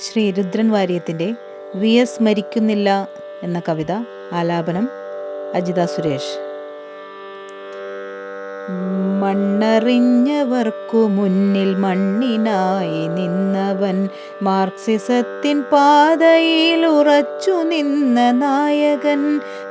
ശ്രീ രുദ്രൻ വാര്യത്തിന്റെ V S മരിക്കുന്നില്ല എന്ന കവിത ആലാപനം അജിത സുരേഷ്. മണ്ണറിഞ്ഞവർക്കു മുന്നിൽ മണ്ണിനായി നിന്നവൻ മാർക്സിസത്തിൻ പാതയിൽ ഉറച്ചു നിന്ന നായകൻ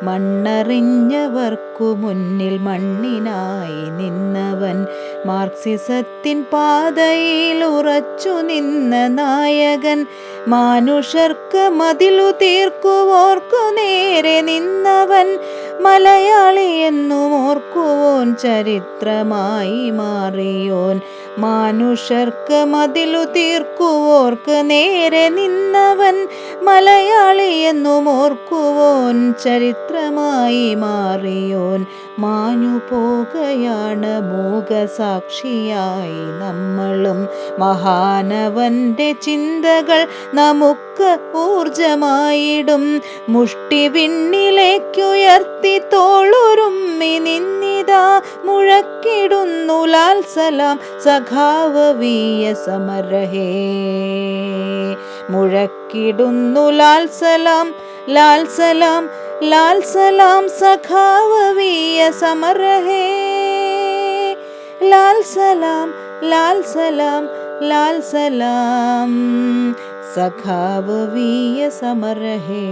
മണ്ണറിഞ്ഞവർക്കു മുന്നിൽ മണ്ണിനായി നിന്നവൻ മാർക്സിസത്തിൻ പാതയിൽ ഉറച്ചു നിന്ന നായകൻ മനുഷ്യർക്ക് മതിലു തീർക്കുവോർക്കു നേരെ നിന്നവൻ മലയാളി എന്നും ഓർക്കുവോൻ ചരിത്രമായി മാറിയോൻ. മനുഷ്യർക്ക് മതിലു തീർക്കുവോർക്ക് നേരെ നിന്നവൻ മലയാളി എന്നും ഓർക്കുവോൻ ചരിത്രമായി മാറിയോൻ. മാഞ്ഞു പോകയാണ് മൂകസാക്ഷിയായി നമ്മളും. മഹാനവന്റെ ചിന്തകൾ നമുക്ക് ഊർജമായിടും. മുഷ്ടി വിണ്ണിലേക്കുയർത്തി തോളുരുമ്മി നിന്നിതാ മുഴക്കിടുന്നു ലാൽ സലാം സഖാവ് വീയ സമരഹേ മുഴക്കിടുന്നു ലാൽ സലാം ल सल सखाववि समर हे लाल सलाम लाल सलाम लाल सलम सखाववि समर हे